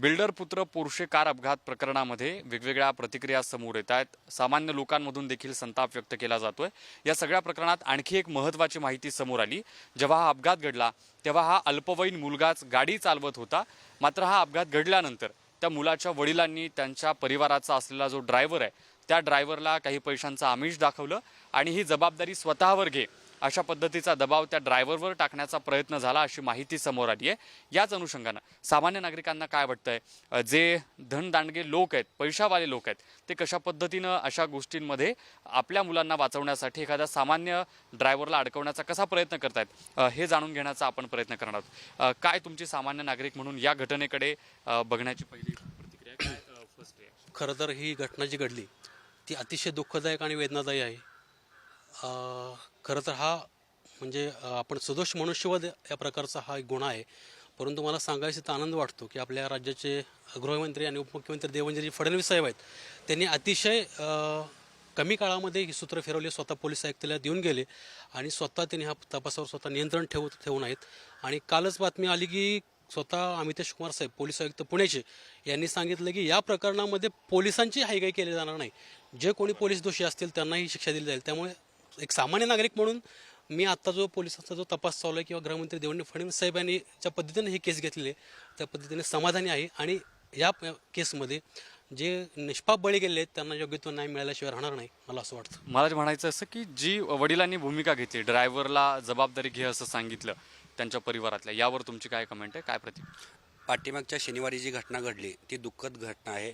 Builder पुत्र Porsche car अपघात प्रकरणामध्ये वेगवेगळ्या प्रतिक्रिया समोर येत आहेत. सामान्य लोकांमधून देखील संताप व्यक्त केला जातोय. या सगळ्या प्रकरणात आणखी एक महत्त्वाची माहिती समोर आली. जेव्हा हा अपघात घडला तेव्हा हा अल्पवयीन मुलगाच गाडी चालवत होता. मात्र हा अपघात घडल्यानंतर त्या मुलाच्या वडिलांनी त्यांच्या परिवाराचा असलेला जो ड्रायव्हर आहे त्या ड्रायव्हरला काही पैशांचं आमिष दाखवलं आणि ही जबाबदारी स्वतःवर घे अशा पद्धतीचा दबाव त्या ड्रायव्हरवर टाकण्याचा प्रयत्न झाला अशी माहिती समोर आली आहे याच अनुषंगानं सामान्य नागरिकांना काय वाटतंय? आहे जे धनदांडगे लोक आहेत पैशावाले लोक आहेत ते कशा पद्धतीनं अशा गोष्टींमध्ये आपल्या मुलांना वाचवण्यासाठी एखाद्या सामान्य ड्रायव्हरला अडकवण्याचा कसा प्रयत्न करतायत? हे जाणून घेण्याचा आपण प्रयत्न करणार आहोत. काय तुमची सामान्य नागरिक म्हणून या घटनेकडे बघण्याची पहिली प्रतिक्रिया खरं तर ही घटना जी घडली ती अतिशय दुःखदायक आणि वेदनादायी आहे. खरं तर हा म्हणजे आपण सदोष मनुष्यवध या प्रकारचा हा एक गुन्हा आहे. परंतु मला सांगायचं तर आनंद वाटतो की आपल्या राज्याचे गृहमंत्री आणि उपमुख्यमंत्री देवेंद्रजी फडणवीस साहेब आहेत. त्यांनी अतिशय कमी काळामध्ये ही सूत्र फिरवली स्वतः पोलीस आयुक्तालयात देऊन गेले आणि स्वतः त्यांनी हा तपासावर स्वतः नियंत्रण ठेव ठेवून आहेत. आणि कालच बातमी आली की स्वतः अमितेश कुमार साहेब पोलीस आयुक्त पुण्याचे यांनी सांगितलं की या प्रकरणामध्ये पोलिसांची हायगाई केली जाणार नाही. जे कोणी पोलीस दोषी असतील त्यांनाही शिक्षा दिली जाईल. त्यामुळे एक सामान्य नागरिक म्हणून मी आत्ता जो पोलिसांचा जो तपास चालू आहे किंवा गृहमंत्री देवेंद्र फडणवीस साहेब यांनी ज्या पद्धतीने ही केस घेतलेली आहे त्या पद्धतीने समाधानी आहे. आणि या प- केसमध्ये जे निष्पाप बळी गेले आहेत त्यांना योग्य तो न्याय मिळाल्याशिवाय राहणार नाही मला असं वाटतं. मला म्हणायचं असं की जी वडिलांनी भूमिका घेतली ड्रायव्हरला जबाबदारी घे असं सांगितलं त्यांच्या परिवारातल्या यावर तुमची काय कमेंट आहे? काय प्रतिक्रिया? पाठीमागच्या शनिवारी जी घटना घडली ती दुःखद घटना आहे.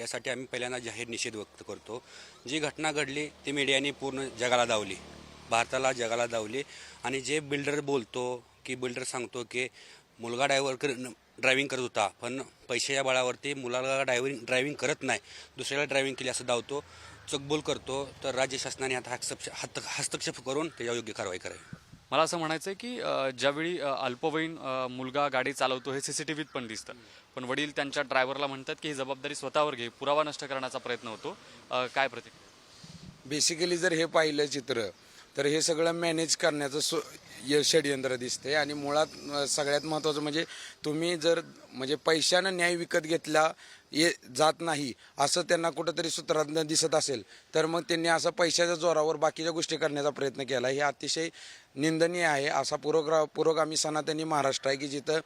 यासाठी आम्ही पहिल्यांदा जाहीर निषेध व्यक्त करतो. जी घटना घडली ती मीडियाने पूर्ण जगाला दावली. भारताला जगाला दावली. आणि जे बिल्डर बोलतो की बिल्डर सांगतो की मुलगा ड्रायव्हर कर ड्रायव्हिंग करत होता पण पैशाच्या बळावरती मुलाला ड्रायव्हिंग ड्रायव्हिंग करत नाही दुसऱ्याला ड्रायव्हिंग केली असं दावतो चकबोल करतो तर राज्य शासनाने आता हस्तक्षेप हस्तक्षेप करून त्याच्यावर योग्य कारवाई करावी. मला असं म्हणायचं आहे की ज्यावेळी अल्पवयीन मुलगा गाडी चालवतो हे सीसीटीव्हीत पण दिसतं. पण वडील त्यांच्या ड्रायव्हरला म्हणतात की ही जबाबदारी स्वतःवर घे. पुरावा नष्ट करण्याचा प्रयत्न होतो. काय प्रतिक्रिया? बेसिकली जर हे पाहिलं चित्र तर हे सगळं मॅनेज करण्याचं सो य- षडयंत्र दिसते आणि मुळात सगळ्यात महत्त्वाचं म्हणजे तुम्ही जर म्हणजे पैशानं न्याय विकत घेतला ये जात नाही. असं त्यांना कुठंतरी सूत्रातनं दिसत असेल तर मग त्यांनी असं पैशाच्या जोरावर बाकीच्या गोष्टी करण्याचा प्रयत्न केला. हे अतिशय निंदनीय आहे. असा पुरोग्रा पुरोगामी सनातनी महाराष्ट्र आहे की जिथं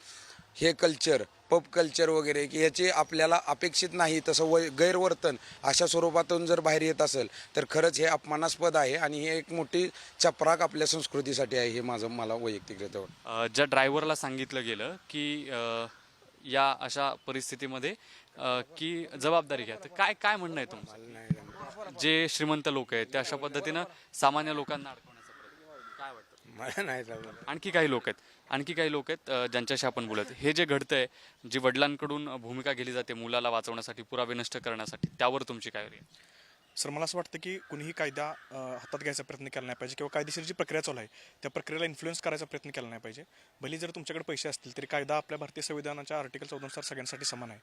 हे कल्चर पब कल्चर वगैरे की याची आपल्याला अपेक्षित नाही तसं वै गैरवर्तन अशा स्वरूपातून जर बाहेर येत असेल तर खरंच हे अपमानास्पद आहे आणि हे एक मोठी चपराक आपल्या संस्कृतीसाठी आहे हे माझं मला वैयक्तिकरित्या ज्या ड्रायव्हरला सांगितलं गेलं की या अशा परिस्थितीमध्ये की जबाबदारी घ्या. तर काय काय म्हणणं आहे तुमचं? जे श्रीमंत लोक आहेत ते अशा पद्धतीनं सामान्य लोकांना अडकवण्याचा प्रयत्न. काय वाटतं? मला नाही जमत. आणखी काही लोक आहेत. आणखी काही लोक आहेत ज्यांच्याशी आपण बोलत हे जे घडतंय जी वडिलांकडून भूमिका गेली जाते मुलाला वाचवण्यासाठी पुरावे नष्ट करण्यासाठी त्यावर तुमची काय? सर मला असं वाटतं की कुणीही कायदा अ, हातात घ्यायचा प्रयत्न केला नाही पाहिजे किंवा कायदेशीर जी प्रक्रिया चालू आहे त्या प्रक्रियेला इन्फ्लुएन्स करायचा प्रयत्न केला नाही पाहिजे. भले जर तुमच्याकडे पैसे असतील तरी कायदा आपल्या भारतीय संविधानाच्या आर्टिकल चौदानुसार सगळ्यांसाठी समान आहे.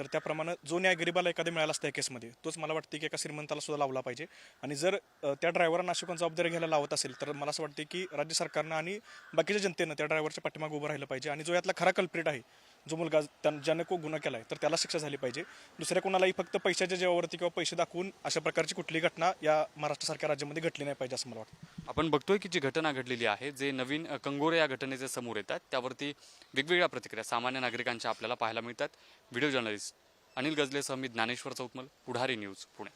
तर त्याप्रमाणे जो न्याय गरिबाला एखाद्या मिळाला असता या केसमध्ये तोच मला वाटते की एका श्रीमंताला सुद्धा लावला पाहिजे. आणि जर त्या ड्रायव्हरांना अशी कोण जबाबदारी घ्यायला लावत असेल तर मला असं वाटते की राज्य सरकारनं आणि बाकीच्या जनतेनं त्या ड्रायव्हरच्या पाठीमागे उभं राहिलं पाहिजे. आणि जो यातला खरा कल्प्रेट आहे जो मुलगा ज्याने को गुन्हा केला आहे तर त्याला शिक्षा झाली पाहिजे. दुसऱ्या कोणालाही फक्त पैशाच्या जेवावरती किंवा पैसे दाखवून अशा प्रकारची कुठली घटना या महाराष्ट्रासारख्या राज्यामध्ये घडली नाही पाहिजे असं मला वाटतं. आपण बघतोय की जी घटना घडलेली आहे जे नवीन कंगोरे या घटनेचे समोर येतात त्यावरती वेगवेगळ्या प्रतिक्रिया सामान्य नागरिकांच्या आपल्याला पाहायला मिळतात. व्हिडिओ जर्नलिस्ट अनिल गजलेसह मी ज्ञानेश्वर चौकमल पुढारी न्यूज पुणे.